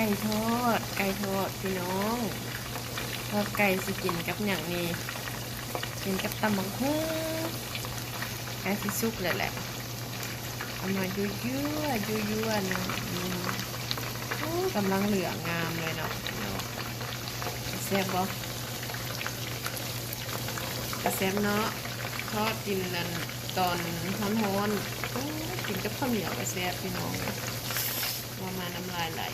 ไก่ทอด ไก่ทอดพี่น้องทอดไก่สิกินกับอย่างนี้กินกับตำบักหุ่งไก่สิสุกเลยแหละเอามายั่วยั่วยั่วยั่วๆนะอืมโอ้กำลังเหลืองงามเลยเนาะพี่น้องแซ่บบ่กระแซ่บเนาะทอดกินนั่นตอนร้อนๆโอ้กินกับข้าวเหนียวกระแซ่บพี่น้องเลยว่ามาน้ำลายไหล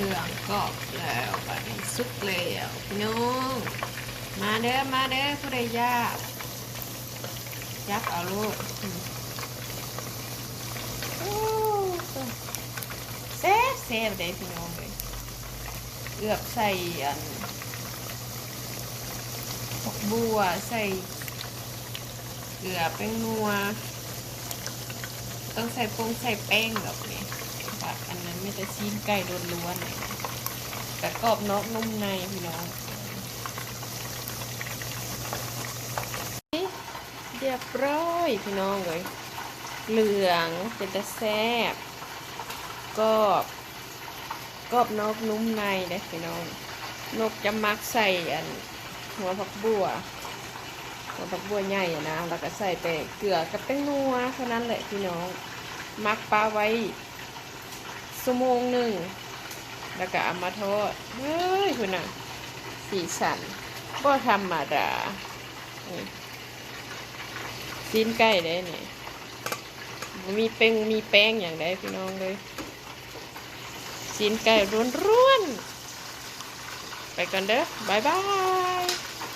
เหลืองกรอบแล้วไปสุกแล้วพี่น้องมาเด้อมาเด้อผู้ใดยากยักเอาลูกเซฟเซฟเด้พี่น้องเลยเอือบใส่อันพวกบัวใส่เกลือแป้งนัว ต้องใส่ปรุงใส่แป้งแบบนี้ ม่จะชิ้นไก่ล้วนๆเลยนแต่กรอบนอกนุ่มในพี่น้อง เรียบร้อยพี่น้องเลยเหลืองเป็นตะแซ่บกรอบกรอบนอกนุ่มในเลยพี่น้อง นกจะมักใส่อันหัวผักบัวหัวผักบัวใหญ่นะ แล้วก็ใส่แต่เกลือกับแป้งนัวเท่านั้นแหละพี่น้อง มักปลาไว้ ชั่วโมงหนึ่งแล้วก็เอามาทอดเฮ้ยคุณน่ะสีสันก็ธรรมดาซีนไก่ได้เนี่ยมีเป้งมีแป้งอย่างใดพี่น้องเลยซีนไก่ร้วนๆไปกันเด้อบ๊ายบาย